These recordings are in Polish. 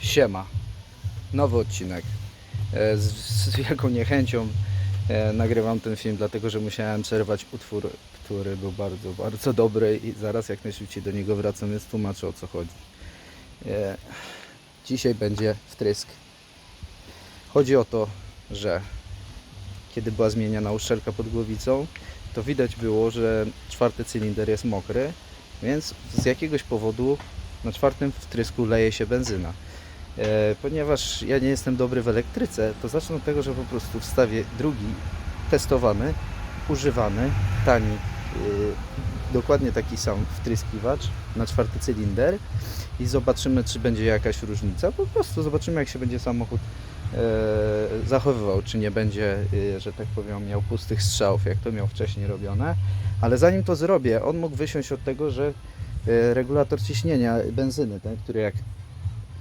Siema. Nowy odcinek. E, Z, z wielką niechęcią e, nagrywam ten film, dlatego że musiałem przerwać utwór, który był bardzo, bardzo dobry i zaraz jak najszybciej do niego wracam, więc tłumaczę o co chodzi. E, Dzisiaj będzie wtrysk. Chodzi o to, że kiedy była zmieniana uszczelka pod głowicą, to widać było, że czwarty cylinder jest mokry, więc z jakiegoś powodu na czwartym wtrysku leje się benzyna. E, ponieważ ja nie jestem dobry w elektryce, to zacznę od tego, że po prostu wstawię drugi testowany, używany, tani, y, dokładnie taki sam wtryskiwacz na czwarty cylinder i zobaczymy, czy będzie jakaś różnica. Po prostu zobaczymy, jak się będzie samochód e, zachowywał, czy nie będzie, że tak powiem, miał pustych strzałów, jak to miał wcześniej robione. Ale zanim to zrobię, on mógł wysiąść od tego, że e, regulator ciśnienia benzyny, ten, który jak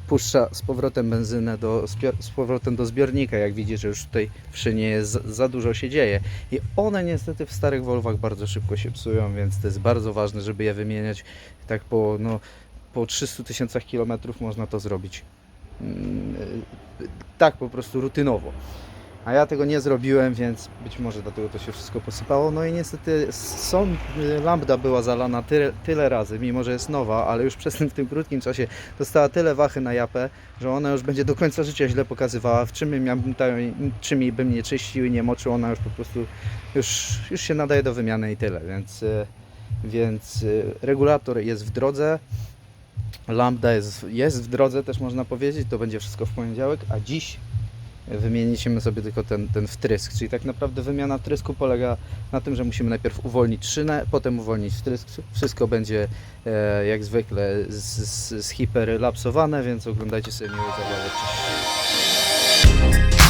puszcza z powrotem benzynę do, z powrotem do zbiornika, jak widzi, że już tutaj w szynie jest za, za dużo się dzieje. I one niestety w starych Volvach bardzo szybko się psują, więc to jest bardzo ważne, żeby je wymieniać. Tak po, no, po 300 tysiącach kilometrów można to zrobić. Mm, y, Tak po prostu rutynowo. A ja tego nie zrobiłem, więc być może dlatego to się wszystko posypało. No i niestety są, y, lambda była zalana tyle, tyle razy, mimo że jest nowa, ale już przez ten, w tym krótkim czasie dostała tyle wachy na japę, że ona już będzie do końca życia źle pokazywała. W czym ja bym tam, czym bym nie czyścił i nie moczył, ona już po prostu już, już się nadaje do wymiany i tyle. Więc, y, więc y, regulator jest w drodze. Lambda jest, jest w drodze, też można powiedzieć. To będzie wszystko w poniedziałek, a dziś wymieniliśmy sobie tylko ten, ten wtrysk. Czyli tak naprawdę wymiana wtrysku polega na tym, że musimy najpierw uwolnić szynę, potem uwolnić wtrysk. Wszystko będzie e, jak zwykle zhiperlapsowane, więc oglądajcie sobie miłej zabawy. Cześć.